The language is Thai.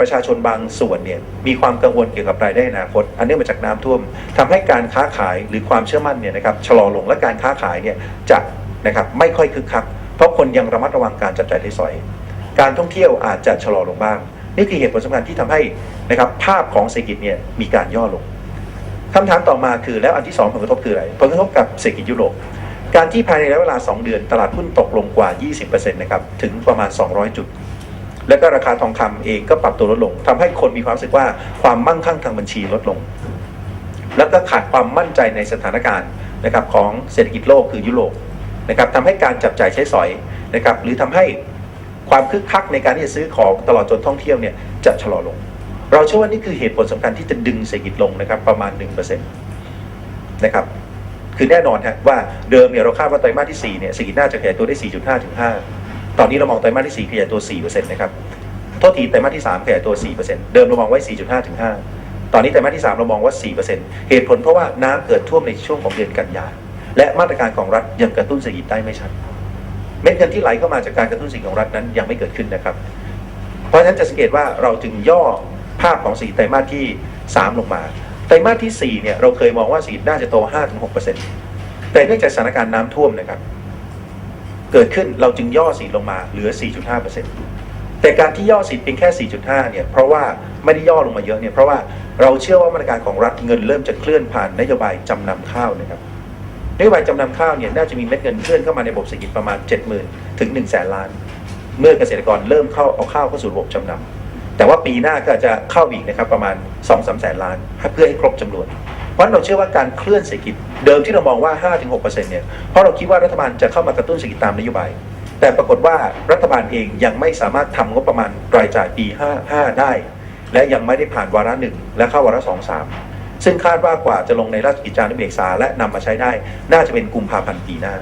ประชาชนบางส่วนเนี่ยมีความกังวลเกี่ยวกับรายได้อนาคต อันเนื่องมาจากน้ำท่วมทำให้การค้าขายหรือความเชื่อมั่นเนี่ยนะครับชะลอลงและการค้าขายเนี่ยจะนะครับไม่ค่อยคึกคัก เพราะคนยังระมัดระวังการจับจ่ายใช้สอย การท่องเที่ยวอาจจะชะลอลงบ้าง นี่คือเหตุผลสำคัญที่ทำให้นะครับภาพของเศรษฐกิจเนี่ยมีการย่อลงคำถามต่อมาคือแล้วอันที่สองผลกระทบคืออะไรผลกระทบกับเศรษฐกิจยุโรปการที่ภายในระยะเวลา 2 เดือน ตลาดหุ้นตกลงกว่า 20%นะครับถึงประมาณ 200 จุด แล้วก็ราคาทองคำเองก็ปรับตัวลดลงทำให้คนมีความรู้สึกว่าความมั่งคั่งทางบัญชีลดลง แล้วก็ขาดความมั่นใจในสถานการณ์นะครับของเศรษฐกิจโลกคือยุโรปนะครับทำให้การจับจ่ายใช้สอยนะครับหรือทำให้ความคึกคักในการที่จะซื้อของตลอดจนท่องเที่ยวเนี่ยจะชะลอลง เราเชื่อว่านี่คือเหตุผลสำคัญที่จะดึงเศรษฐกิจลงนะครับประมาณ 1%นะครับคือแน่นอนฮะว่าเดิมเนี่ยเราคาดว่าไตรมาสที่4เนี่ยเศรษฐกิจน่าจะขยายตัวได้ 4.5ถึง5 ตอนนี้เรามองไตรมาสที่4ขยายตัว4%นะครับโทษทีไตรมาสที่3ขยายตัว 4%เดิมเรามองไว้ 4.5ถึง5ตอนนี้ไตรมาสที่ 3 เรามองว่า 4%เหตุผลเพราะว่าน้ำเกิดท่วมในช่วงของเดือนกันยาและมาตรการของรัฐยังกระตุ้นเศรษฐกิจได้ไม่ชัดเม็ดเงินที่ไหลเข้ามาจากการกระตุ้นเศรษฐกิจของรัฐนั้นยังไม่เกิดขึ้นนะครับ เพราะฉะนั้นจะสังเกตว่าเราจึงย่อภาพของสี่ไตรมาสที่ 3 ลงมา ไตรมาสที่ 4 เนี่ยเราเคยมองว่าเศรษฐกิจน่าจะโต 5-6%แต่เนื่องจากสถานการณ์น้ำท่วมนะครับ เกิดขึ้นเราจึงย่อสีลงมาเหลือ 4.5%แต่การที่ย่อสีเพียงแค่ 4.5 เนี่ยเพราะว่าไม่ได้ย่อลงมาเยอะเนี่ยเพราะว่าเราเชื่อว่ามาตรการของรัฐเงินเริ่มจะเคลื่อนผ่านนโยบายจำนำข้าวนะครับนโยบายจำนำข้าวเนี่ยน่าจะมีเม็ดเงินเคลื่อนเข้ามาในระบบเศรษฐกิจประมาณ 70,000 ถึง 1 0 0 0 0แสนล้าน เมื่อเกษตรกรเริ่มเข้าเอาข้าวเข้าสู่ระบบจำนำแต่ว่าปีหน้าก็จะเข้าอีกนะครับประมาณ 2-3 แสนล้านเพื่อให้ครบจำนวน ราะเราเชื่อว่าการเคลื่อนเศรษฐกิจเดิมที่เรามองว่า 5-6%เนี่ยเพราะเราคิดว่ารัฐบาลจะเข้ามากระตุ้นเศรษฐกิจตามนโยบาย แต่ปรากฏว่ารัฐบาลเองยังไม่สามารถทำงบประมาณรายจ่ายปี 55 ได้ และยังไม่ได้ผ่านวาระหนึ่งและเข้าวาระสองสามซึ่งคาดว่ากว่าจะลงในราชกิจจานุเบกษาและนำมาใช้ได้ น่าจะเป็นกุมภาพันธ์ปีหน้า